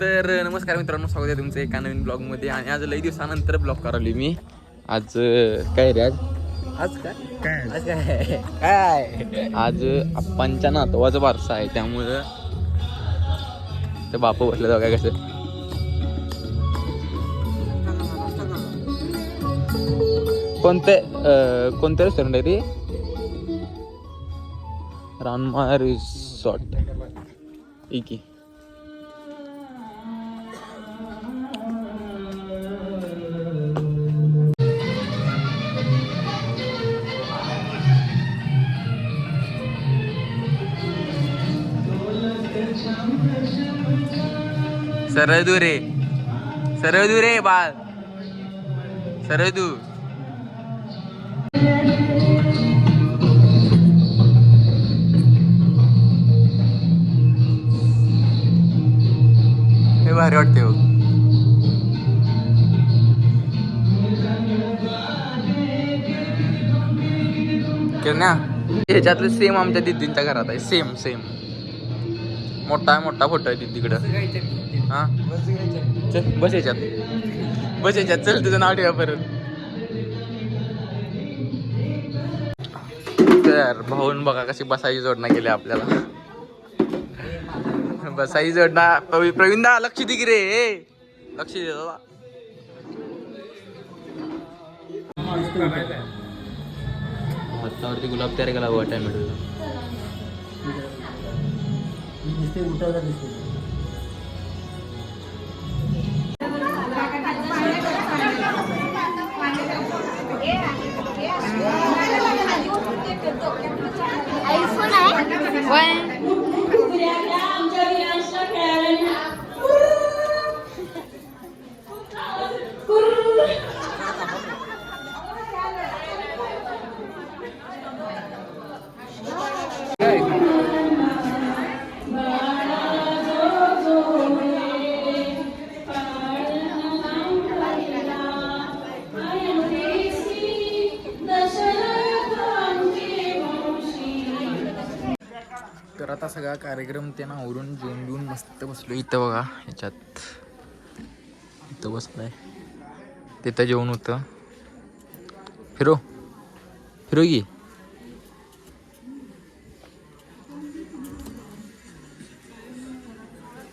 तर नमस्कार मित्रांनो स्वागत आहे तुमचं एका नवीन ब्लॉगमध्ये. आणि आज लई दिवसानंतर ब्लॉग करावली मी. आज काय रे आज? आज काय? आज काय? काय? आज आप्पांच्या नातवाचा वारसा आहे त्यामुळं ते बाप बसलं जाऊ काय कसं. कोणते कोणते रेस्टॉरंट आहे ते? रानमा रिसॉर्ट ठीक आहे सरळ दू रे सरळ दू रे बाळ. सरळ दू हे भारी वाटते हो ना ह्याच्यातलं सेम आमच्या दिदींच्या घरात आहे. सेम सेम मोठा मोठा फोटो आहे हा? चल बस याच्यात. बस याच्यात. चल तुझं नाव ठेवा परत. तर भाऊन बघा कशी बसायची जोडणा केली आपल्याला. बसायची जोडणा. प्रवी- प्रवीण दा लक्ष दे की रे. लक्ष दे हातावरती गुलाब तयार केला हवा टॅमॅटो दिसते उठायला दिसते. आयफोन आहे. तर आता सगळा कार्यक्रम त्यांना आवरून जेवून बिवून मस्त बसलो. इथं बघा ह्याच्यात. इथं बसलाय. तिथं जेवण होतं. फिरो. फिरो की.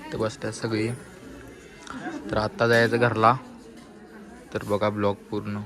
इथं बसतात सगळी. तर आत्ता जायचं घरला. तर बघा ब्लॉग पूर्ण.